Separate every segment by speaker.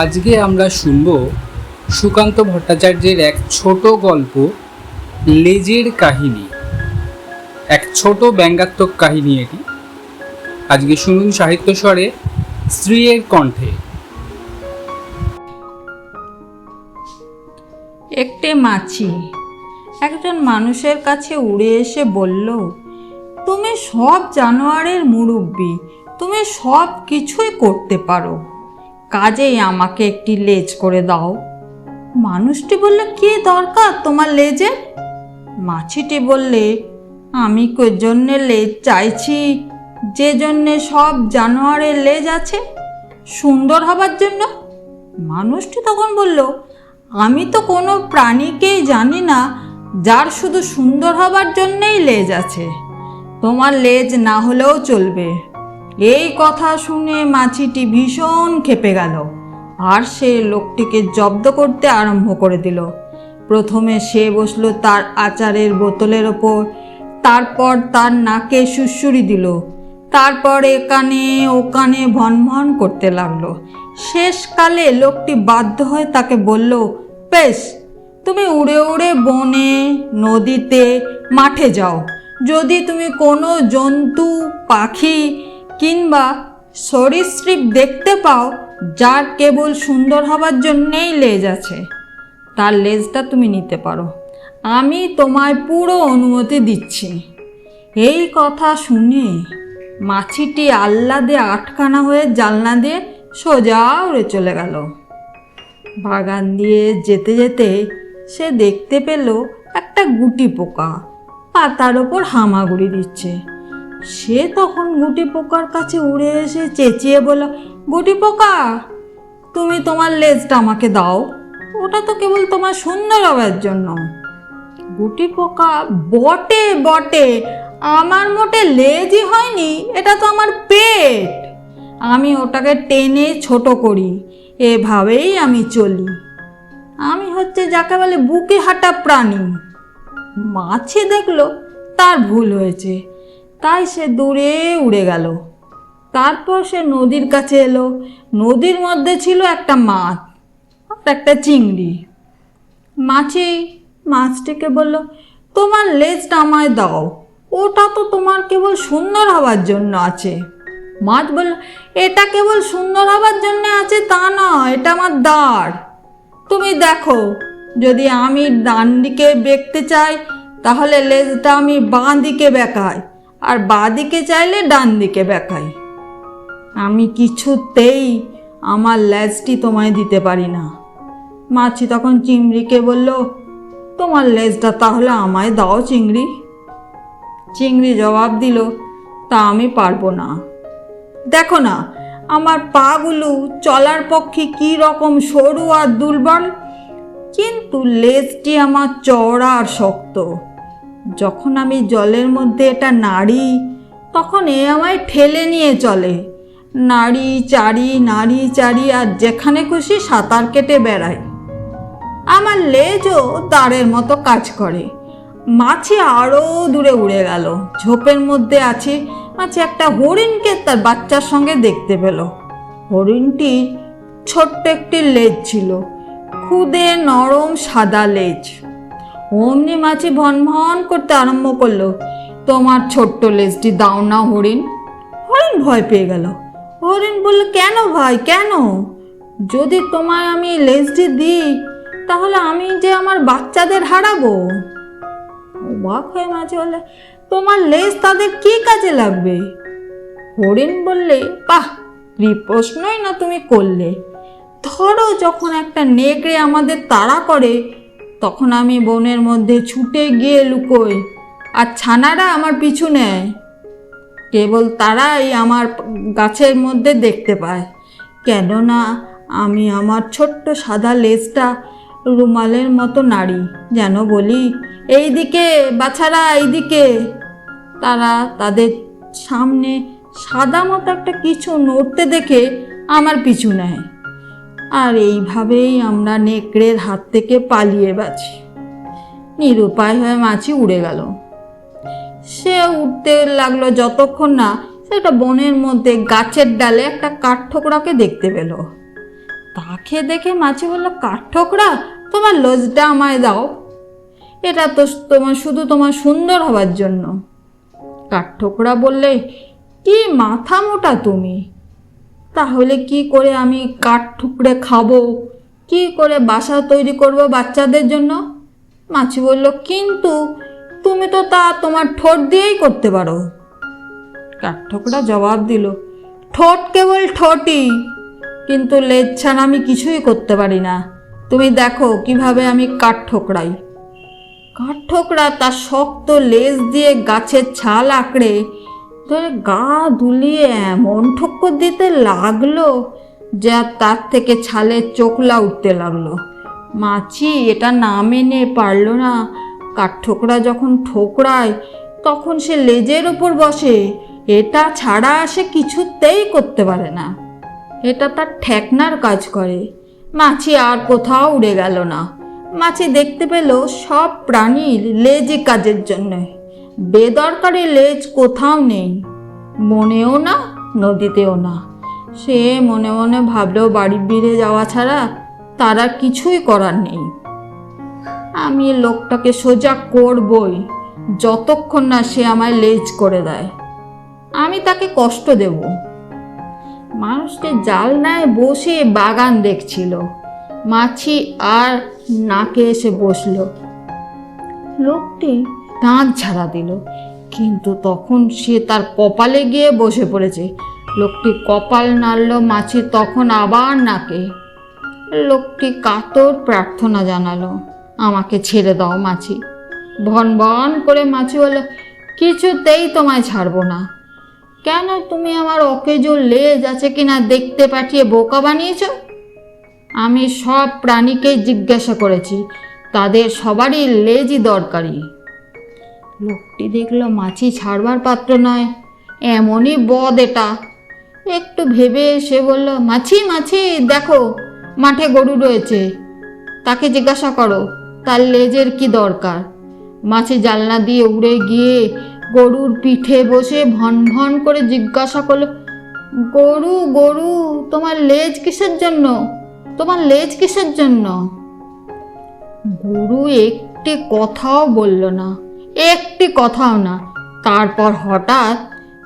Speaker 1: আজকে আমরা শুনব সুকান্ত ভট্টাচার্যের এক ছোট গল্প, লেজের কাহিনী। এক ছোট ব্যঙ্গাত্মক কাহিনী এটি। আজকে শুনুন সাহিত্য স্বরে স্ত্রীর কণ্ঠে।
Speaker 2: একটে মাছি, একজন মানুষের কাছে উড়ে এসে বলল, তুমি সব জানোয়ারের মুরব্বি, তুমি সব কিছুই করতে পারো। কাজেই আমাকে একটি লেজ করে দাও। মানুষটি বললে, কি দরকার তোমার লেজের মাছিটি বললে, আমি কই জন্যে লেজ চাইছি? যে জন্যে সব জানোয়ারের লেজ আছে, সুন্দর হবার জন্য? মানুষটি তখন বলল, আমি তো কোনো প্রাণীকেই জানি না যার শুধু সুন্দর হবার জন্যেই লেজ আছে। তোমার লেজ না হলেও চলবে। এই কথা শুনে মাছিটি ভীষণ ক্ষেপে গেল। আর সে লোকটিকে জব্দ করতে আরম্ভ করে দিল। প্রথমে সে বসল তার আচারের বোতলের ওপর, তারপর তার নাকে সুড়সুড়ি দিল, তারপর একানে ওকানে ভনভন করতে লাগল। শেষকালে লোকটি বাধ্য হয়ে তাকে বলল, বেশ, তুমি উড়ে উড়ে বনে, নদীতে, মাঠে যাও। যদি তুমি কোনো জন্তু, পাখি কিংবা সরীসৃপ দেখতে পাও, যার কেবল সুন্দর হবার জন্যেই লেজ আছে, তার লেজটা তুমি নিতে পারো। আমি তোমায় পুরো অনুমতি দিচ্ছি। এই কথা শুনে মাছিটি আহ্লাদে আটকানা হয়ে জানলা দিয়ে সোজা উড়ে চলে গেল। বাগান দিয়ে যেতে যেতে সে দেখতে পেল একটা গুটি পোকা পাতার ওপর হামাগুড়ি দিচ্ছে। সে তখন গুটি পোকার কাছে উড়ে এসে চেঁচিয়ে বলল, গুটি পোকা, তুমি তোমার লেজটা আমাকে দাও। ওটা তো কেবল তোমার সুন্দর হওয়ার জন্য। গুটি পোকা বটে বটে। আমার মোটে লেজই হয়নি, এটা তো আমার পেট। আমি ওটাকে টেনে ছোট করি, এভাবেই আমি চলি। আমি হচ্ছে যাকে বলে বুকে হাঁটা প্রাণী। মাছি দেখল, তার ভুল হয়েছে। তাই সে দূরে উড়ে গেল। তারপর সে নদীর কাছে এলো। নদীর মধ্যে ছিল একটা মাছ আর একটা চিংড়ি। মাছি মাছটিকে বলল, তোমার লেজটা আমায় দাও। ওটা তো তোমার কেবল সুন্দর হওয়ার জন্য আছে। মাছ বলল, এটা কেবল সুন্দর হওয়ার জন্য আছে তা নয় এটা আমার দাঁড়। তুমি দেখো, যদি আমি ডান দিকে বেঁকতে চাই, তাহলে লেজটা আমি বাঁ দিকে বেঁকাই। আর বাঁ দিকে চাইলে ডান দিকে বেঁকাই আমি কিছুতেই আমার লেজটি তোমায় দিতে পারি না। মাছি তখন চিংড়িকে বলল, তোমার লেজটা তাহলে আমায় দাও চিংড়ি। চিংড়ি জবাব দিল, তা আমি পারব না। দেখো না, আমার পাগুলো চলার পক্ষে কি রকম সরু আর দুর্বল, কিন্তু লেজটি আমার চওড়া আর শক্ত। যখন আমি জলের মধ্যে এটা নাড়ি, তখন এ আমায় ঠেলে নিয়ে চলে। নাড়ি, চাড়ি নাড়ি, চাড়ি, আর যেখানে খুশি সাঁতার কেটে বেড়ায়। আমার লেজও তারের মতো কাজ করে। মাছি আরও দূরে উড়ে গেল। ঝোপের মধ্যে আছে, মাছি একটা হরিণকে তার বাচ্চার সঙ্গে দেখতে পেল। হরিণটি ছোট্ট একটি লেজ ছিল, খুদে নরম সাদা লেজ। অমনি মাছি ভন ভন করতে আরম্ভ করল। তোমার ছোট্ট লেজটি দাও না, হরিণ। হরিণ ভয় পেয়ে গেল। হরিণ বলল, কেন ভাই, কেন? যদি তোমায় আমি লেজটি দিই, তাহলে আমি যে আমার বাচ্চাদের হারাবো? অবাক হয়ে মাঝে বলে তোমার লেজ তাদের কি কাজে লাগবে? হরিণ বললে, বাহ প্রশ্নই না তুমি করলে। ধরো যখন একটা নেকড়ে আমাদের তাড়া করে তখন আমি বনের মধ্যে ছুটে গিয়ে লুকোই, আর ছানারা আমার পিছু নেয়। কেবল তারাই আমার গাছের মধ্যে দেখতে পায়। কেননা আমি আমার ছোট্ট সাদা লেজটা রুমালের মতো নাড়ি, যেন বলি, এইদিকে, বাছারা, এইদিকে। তারা তাদের সামনে সাদা মতো একটা কিছু নড়তে দেখে আমার পিছু নেয়। আর এইভাবেই আমরা নেকড়ের হাত থেকে পালিয়ে বাঁচি। নিরুপায় হয়ে মাছি উড়ে গেল। সে উঠতে লাগল যতক্ষণ না সে একটা বনের মধ্যে গাছের ডালে একটা কাঠঠোকরাকে দেখতে পেল। তাকে দেখে মাছি বলল, কাঠঠোকরা, তোমার লজটা আমায় দাও। এটা তো তোমার, শুধু তোমার সুন্দর হবার জন্য। কাঠঠোকরা বললে, কি মাথা মোটা তুমি? তাহলে কি করে আমি কাঠ ঠুকরে খাব? কি করে বাসা তৈরি করব বাচ্চাদের জন্য? মাছি বলল, কিন্তু তুমি তো তা তোমার ঠোঁট দিয়েই করতে পারো। কাঠঠোকরা জবাব দিল, ঠোঁট কেবল ঠোঁটই, কিন্তু লেজ ছাড়া আমি কিছুই করতে পারি না। তুমি দেখো কীভাবে আমি কাঠ ঠোকরাই। কাঠ ঠোকরা তার শক্ত লেজ দিয়ে গাছের ছাল আঁকড়ে ধরে গা দুলিয়ে এমন ঠক্কর দিতে লাগল, যা তার থেকে ছালের চোখলা উঠতে লাগল। মাছি, এটা না মেনে পারল না। কাঠঠোকরা যখন ঠোকরায়, তখন সে লেজের ওপর বসে। এটা ছাড়া সে কিছুতেই করতে পারে না। এটা তার ঠেকনার কাজ করে। মাছি আর কোথাও উড়ে গেল না। মাছি দেখতে পেল সব প্রাণীর লেজই কাজের জন্য। বেদরকারি লেজ কোথাও নেই। মনেও না, নদীতেও না। সে মনে মনে ভাবলেও বাড়ি ফিরে যাওয়া ছাড়া তারা কিছুই করার নেই। আমি লোকটাকে সোজা করবই, যতক্ষণ না সে আমায় লেজ করে দেয়। আমি তাকে কষ্ট দেব। মানুষকে জালনায় বসে বাগান দেখছিল। মাছি আর নাকে এসে বসল। লোকটি দাঁত ছাড়া দিল। কিন্তু তখন সে তার কপালে গিয়ে বসে পড়েছে। লোকটি কপাল নাড়ল, মাছি তখন আবার নাকে। লোকটি কাতর প্রার্থনা জানালো, আমাকে ছেড়ে দাও মাছি। ভন ভন করে মাছি বলল, কিছুতেই তোমায় ছাড়বো না। কেন তুমি আমার অকেজো লেজ আছে কিনা দেখতে পাঠিয়ে বোকা বানিয়েছ? আমি সব প্রাণীকে জিজ্ঞাসা করেছি। তাদের সবারই লেজই দরকারি। লোকটি দেখল মাছি ছাড়বার পাত্র নয়, এমনই বদ এটা। একটু ভেবে সে বলল, মাছি মাছি, দেখো, মাঠে গরু রয়েছে। তাকে জিজ্ঞাসা করো, তার লেজের কি দরকার? মাছি জানলা দিয়ে উড়ে গিয়ে গরুর পিঠে বসে ভন ভন করে জিজ্ঞাসা করল, গরু গরু, তোমার লেজ কিসের জন্য? তোমার লেজ কিসের জন্য? গরু একটি কথাও বলল না। একটি কথাও না। তারপর হঠাৎ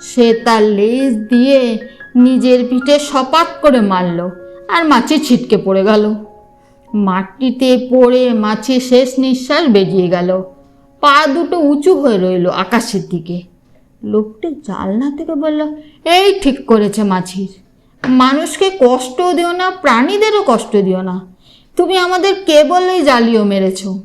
Speaker 2: সে তার লেজ দিয়ে নিজের পিঠে সপাত করে মারল আর মাছি ছিটকে পড়ে গেল। মাটিতে পড়ে মাছি শেষ নিঃশ্বাস বেরিয়ে গেল। পা দুটো উঁচু হয়ে রইল আকাশের দিকে। লোকটি জালনা থেকে বলল, এই ঠিক করেছে মাছির। মানুষকে কষ্ট দিও না, প্রাণীদেরও কষ্ট দিও না। তুমি আমাদের কেবলই জ্বালিয়ে মেরেছো।